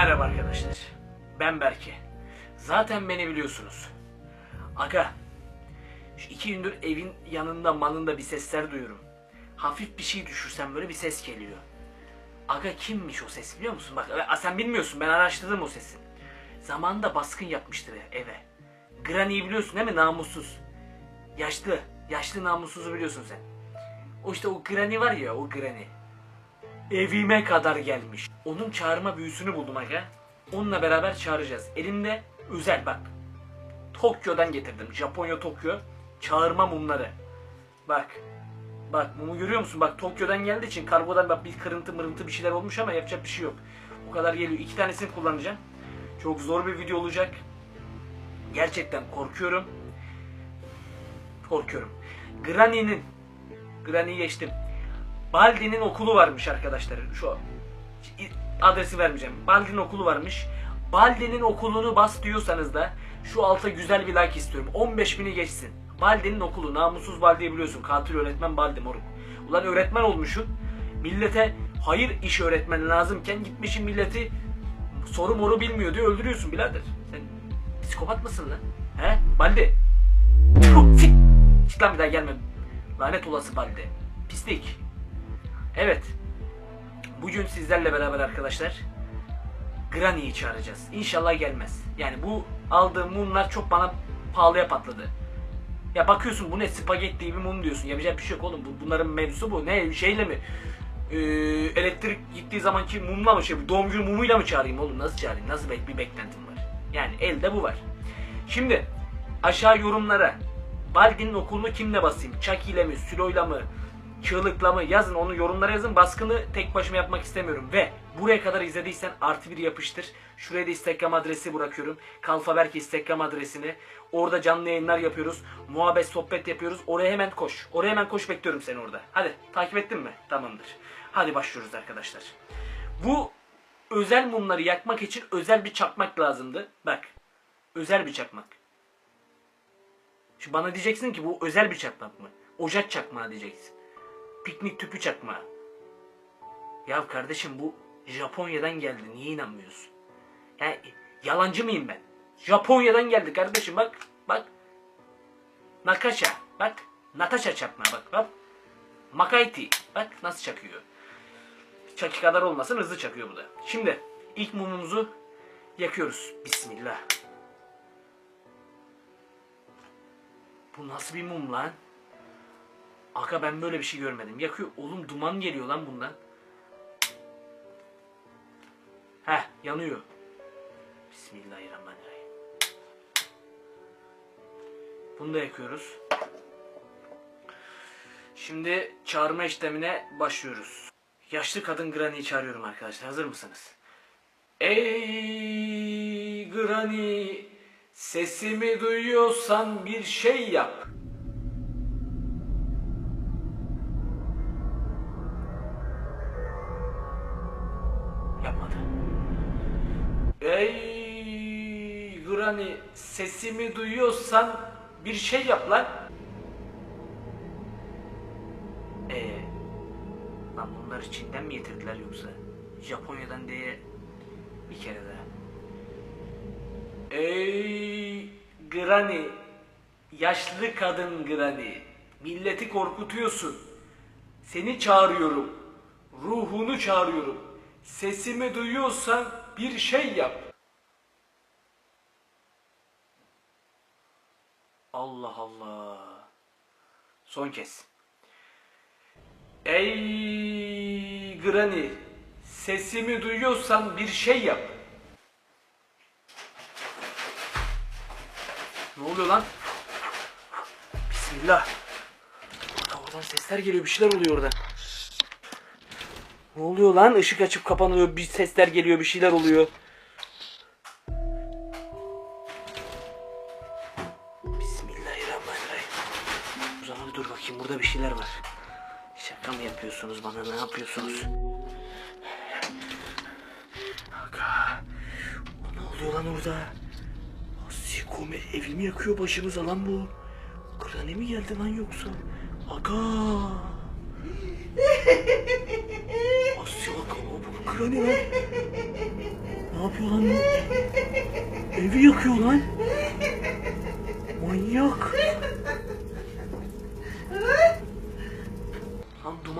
Merhaba arkadaşlar. Ben Berke. Zaten beni biliyorsunuz. Aga. Şu iki gündür evin yanında manında bir sesler duyuyorum. Hafif bir şey düşürsem böyle bir ses geliyor. Aga kimmiş o ses biliyor musun? Bak sen bilmiyorsun ben araştırdım o sesi. Zamanında baskın yapmıştır eve. Granny'yi biliyorsun değil mi? Namussuz. Yaşlı. Yaşlı namussuzu biliyorsun sen. O işte o Granny var ya o Granny. Evime kadar gelmiş. Onun çağırma büyüsünü buldum aga. Onunla beraber çağıracağız. Elimde özel bak. Tokyo'dan getirdim. Japonya Tokyo. Çağırma mumları. Bak. Bak mumu görüyor musun? Bak Tokyo'dan geldiği için kargodan bak bir kırıntı mırıntı bir şeyler olmuş ama yapacak bir şey yok. O kadar geliyor. İki tanesini kullanacağım. Çok zor bir video olacak. Gerçekten korkuyorum. Korkuyorum. Granny'nin Granny'yi geçtim. Baldi'nin okulu varmış arkadaşlar. Şu adresi vermeyeceğim. Baldi'nin okulu varmış. Baldi'nin okulunu bas diyorsanız da şu alta güzel bir like istiyorum. 15 bini geçsin. Baldi'nin okulu. Namussuz Baldi'yi biliyorsun. Katil öğretmen Baldi moruk. Ulan öğretmen olmuşsun. Millete hayır iş öğretmen lazımken gitmişin milleti soru moru bilmiyor diye öldürüyorsun birader. Sen psikopat mısın lan? He? Baldi. Çık lan bir daha gelme. Lanet olası Baldi. Pislik. Evet. Bugün sizlerle beraber arkadaşlar Granny'yi çağıracağız. İnşallah gelmez. Yani bu aldığım mumlar çok bana pahalıya patladı. Ya bakıyorsun bu ne spagetti bir mum diyorsun. Yapacak bir şey yok oğlum. Bu, bunların mevzusu bu. Ne şeyle mi? Ee, elektrik gittiği zamanki mumla mı şey? Doğum günü mumuyla mı çağırayım oğlum? Nasıl çağırayım? Nasıl bir beklentim var? Yani elde bu var. Şimdi aşağı yorumlara Baldi'nin okulunu kimle basayım? Chucky ile mi? Sülo'yla mı? Çığlıkla mı? Yazın onu yorumlara yazın. Baskını tek başıma yapmak istemiyorum. Ve buraya kadar izlediysen artı bir yapıştır. Şuraya da Instagram adresi bırakıyorum. Kalfaberk Instagram adresini. Orada canlı yayınlar yapıyoruz. Muhabbet, sohbet yapıyoruz. Oraya hemen koş. Oraya hemen koş bekliyorum seni orada. Hadi takip ettin mi? Tamamdır. Hadi başlıyoruz arkadaşlar. Bu özel mumları yakmak için özel bir çakmak lazımdı. Bak. Özel bir çakmak. Şu bana diyeceksin ki bu özel bir çakmak mı? Ocak çakmağı diyeceksin. Piknik tüpü çakmağı. Ya kardeşim bu Japonya'dan geldi. Niye inanmıyorsun? Yani yalancı mıyım ben? Japonya'dan geldi kardeşim bak. Bak. Nakasha. Bak. Natasha çakmağı bak. Bak. Makaiti. Bak nasıl çakıyor. Çaki kadar olmasın hızlı çakıyor bu da. Şimdi ilk mumumuzu yakıyoruz. Bismillah. Bu nasıl bir mum lan? Aga ben böyle bir şey görmedim. Yakıyor. Oğlum duman geliyor lan bundan. Heh yanıyor. Bismillahirrahmanirrahim. Bunu da yakıyoruz. Şimdi çağırma işlemine başlıyoruz. Yaşlı kadın Granny'yi çağırıyorum arkadaşlar. Hazır mısınız? Ey Granny, sesimi duyuyorsan bir şey yap. Sesimi duyuyorsan bir şey yap lan. Ee, lan bunlar Çin'den mi getirdiler yoksa? Japonya'dan diye bir kere daha. Ey Granny, yaşlı kadın Granny, milleti korkutuyorsun. Seni çağırıyorum. Ruhunu çağırıyorum. Sesimi duyuyorsan bir şey yap. Son kez. Ey Granny, sesimi duyuyorsan bir şey yap. Ne oluyor lan? Bismillah. Orada oradan sesler geliyor, bir şeyler oluyor orada. Ne oluyor lan? Işık açıp kapanıyor, bir sesler geliyor, bir şeyler oluyor. Burada bir şeyler var. Şaka mı yapıyorsunuz bana, ne yapıyorsunuz? Aga, o ne oluyor lan orada? Sikome evimi yakıyor başımıza lan bu. Krane mi geldi lan yoksa? Aga. Asya bak o bu krane lan. Ne yapıyor lan? Evi yakıyor lan. Manyak.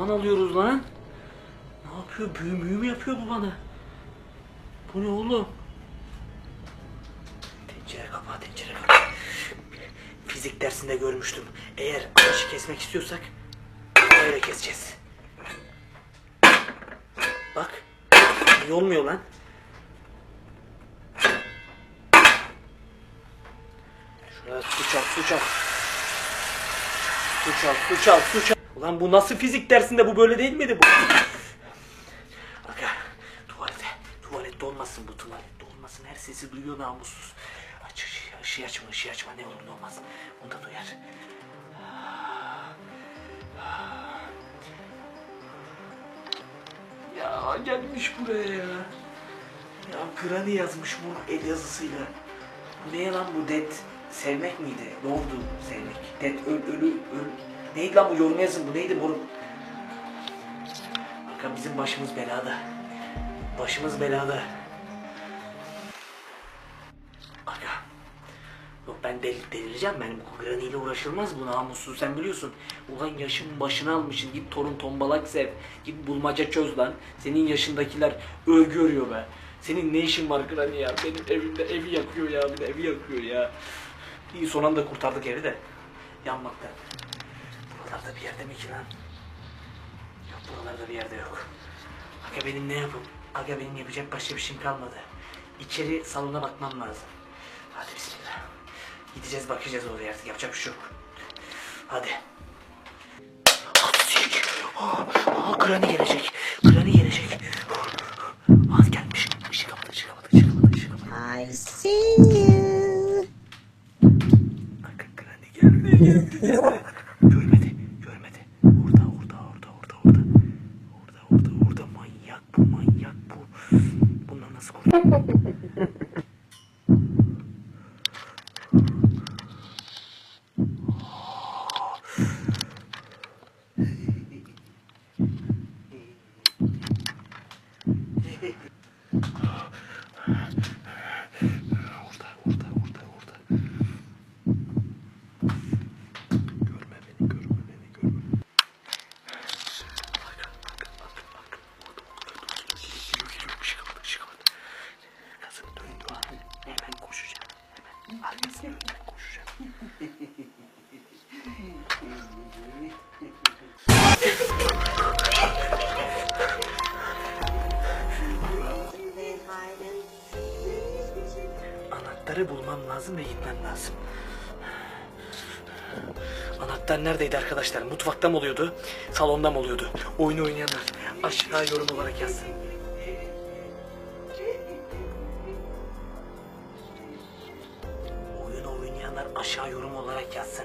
Lan duman alıyoruz lan. Ne yapıyor? Büyü mü yapıyor bu bana? Bu ne oğlum? Tencere kapağı, tencere kapağı. Fizik dersinde görmüştüm. Eğer ağaçı kesmek istiyorsak böyle keseceğiz. Bak. İyi olmuyor lan. Şuraya su çal, su çal. Su çal, su çal, su çal. Ulan bu nasıl fizik dersinde bu böyle değil miydi bu? Aga, tuvalete, tuvalette olmasın bu tuvalette olmasın. Her sesi duyuyor namussuz. Aç ışığı, ışığı açma, ışığı açma ne olur ne olmaz. Onu da duyar. Ya gelmiş buraya ya. Ya Granny yazmış bu el yazısıyla. Bu ne lan bu dead sevmek miydi? Ne oldu sevmek? Dead öl ölü öl. Neydi lan bu yorum yazın bu neydi moruk? Bakın bizim başımız belada. Başımız belada. Aga. Yok ben del delireceğim ben bu Granny ile uğraşılmaz bu namussuz sen biliyorsun. Ulan yaşın başına almışsın git torun tombalak sev. Git bulmaca çöz lan. Senin yaşındakiler övgü örüyor be. Senin ne işin var Granny ya? Benim evimde evi yakıyor ya bir evi yakıyor ya. İyi son anda kurtardık evi de. Yanmaktan. Buralarda bir yerde mi ki lan? Yok buralarda bir yerde yok. Aga benim ne yapıp? Aga benim yapacak başka bir şeyim kalmadı. İçeri salona bakmam lazım. Hadi bismillah. Gideceğiz bakacağız oraya artık yapacak bir şey yok. Hadi. Aa, aa Granny gelecek. Granny gelecek. Az gelmiş. Işık kapat, ışık kapat, ışık kapat, ışık kapat. I see you. Aga Granny geldi, geldi, geldi. Görmedi, görmedi. Orada, orada, orada, orada, orada. Orada, orada, orada. Manyak bu, manyak bu. Bundan Anahtarı bulmam lazım ve gitmem lazım. Anahtar neredeydi arkadaşlar? Mutfakta mı oluyordu? Salonda mı oluyordu? Oyun oynayanlar aşağı yorum olarak yazsın. Oyun oynayanlar aşağı yorum olarak yazsın.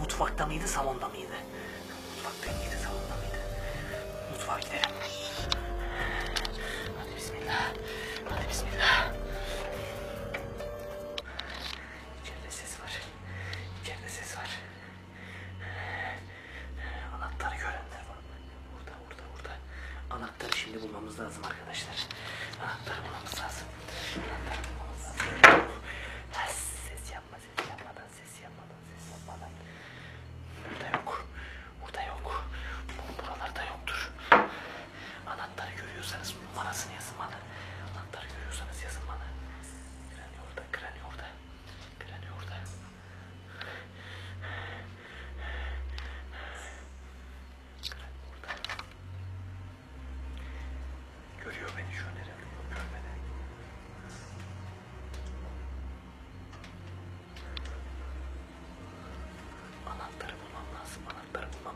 Mutfakta mıydı, salonda mıydı? Mutfakta mıydı, salonda mıydı? Mutfağa gidelim. Hadi bismillah. Anahtarı şimdi bulmamız lazım arkadaşlar. Anahtarı bulmamız lazım. Anahtarı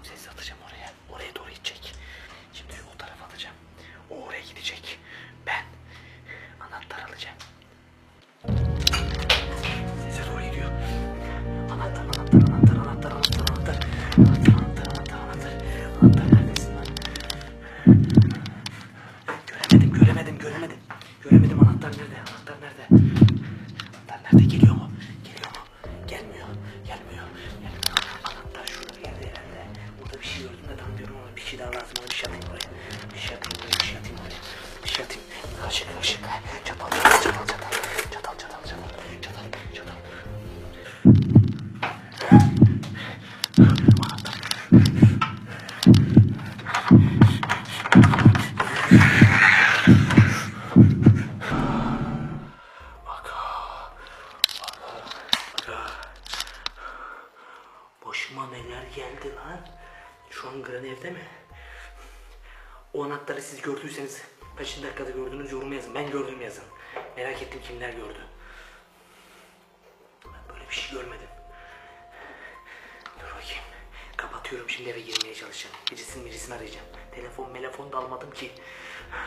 sesi atacağım oraya. Oraya doğru gidecek. Şimdi o tarafa atacağım. O oraya gidecek. Ben anahtar alacağım. Sese doğru gidiyor. Anahtar, anahtar, anahtar, anahtar, anahtar, anahtar. Anahtar, anahtar, anahtar, anahtar. Anahtar neredesin lan? Göremedim, göremedim, göremedim. Göremedim anahtar nerede, anahtar nerede? Anahtar nerede? Geliyor. Siz gördüyseniz kaçıncı dakikada gördünüz yorum yazın. Ben gördüm yazın. Merak ettim kimler gördü. Ben böyle bir şey görmedim. Dur bakayım. Kapatıyorum şimdi eve girmeye çalışacağım. Birisini birisini arayacağım. Telefon telefon da almadım ki.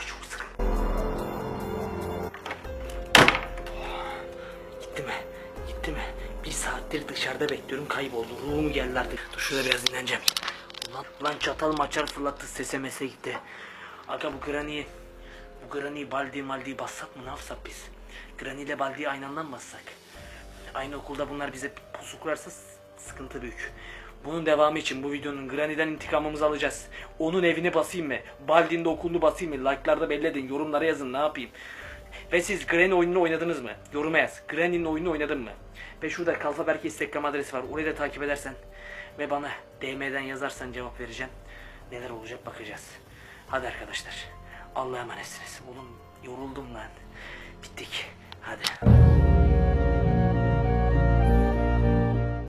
Çok sıkıntı. Gitti mi? Gitti mi? Bir saattir dışarıda bekliyorum kayboldu. Ruhum geldi artık. Dur şurada biraz dinleneceğim. Ulan, ulan çatal maçar fırlattı sese mese gitti. Aga bu Granny'i bu Granny'i Baldi Maldi'yi bassak mı ne yapsak biz? Granny ile Baldi'yi aynı anda mı bassak? Aynı okulda bunlar bize pusu kurarsa sıkıntı büyük. Bunun devamı için bu videonun Granny'den intikamımızı alacağız. Onun evini basayım mı? Baldi'nin de okulunu basayım mı? Like'larda belli edin. Yorumlara yazın ne yapayım. Ve siz Granny oyununu oynadınız mı? Yoruma yaz. Granny'nin oyununu oynadın mı? Ve şurada Kalfa Berke Instagram adresi var. Orayı da takip edersen ve bana DM'den yazarsan cevap vereceğim. Neler olacak bakacağız. Hadi arkadaşlar. Allah'a emanetsiniz. Oğlum yoruldum lan. Bittik. Hadi.